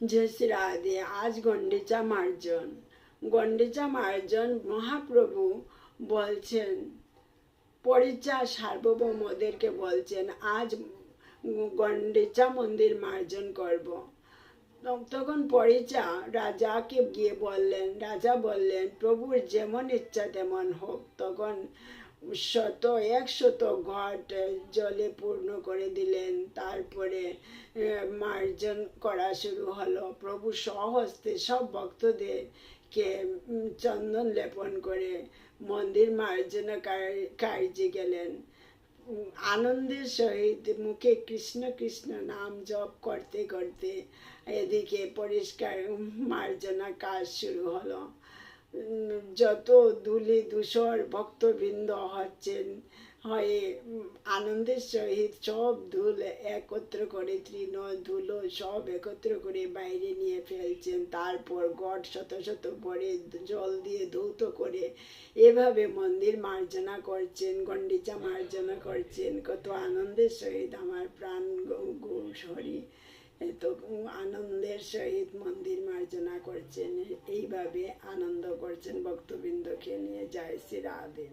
শ্রী রাধে আজ গন্ডিচা মার্জন গন্ডিচা মার্জন মহাপ্রভু বলছেন পরিচা সার্বভৌমদেরকে বলছেন আজ গন্ডিচা মন্দির মার্জন করব তখন পরিচা রাজাকে গিয়ে বললেন রাজা বললেন প্রভুর যেমন ইচ্ছা তেমন হোক তখন শত একশত ঘট জলে পূর্ণ করে দিলেন। তারপরে মার্জন করা শুরু হলো। প্রভু স্বহস্তে সব ভক্তদেরকে উম, চন্দন লেপন করে মন্দির মার্জনা কার- কার্যে গেলেন। আনন্দের সহিত মুখে কৃষ্ণ কৃষ্ণ নাম জপ করতে করতে এদিকে পরিষ্কার মার্জনা কাজ শুরু হলো। যত ধুলি ধূসর ভক্তবৃন্দ হচ্ছেন, হয়ে আনন্দের সহিত সব ধুল একত্র করে, তৃণ ধুলো সব একত্র করে বাইরে নিয়ে ফেলছেন। তারপর গড় শত শত ভরে জল দিয়ে ধৌত করে এভাবে মন্দির মার্জনা করছেন গন্ডিচা মার্জনা করছেন। কত আনন্দের সহিত আমার প্রাণ গৌ হরি এত আনন্দের সহিত মন্দির মার্জনা করছেন এইভাবে আনন্দ করছেন ভক্তবৃন্দকে নিয়ে। যায় শ্রী রাধে।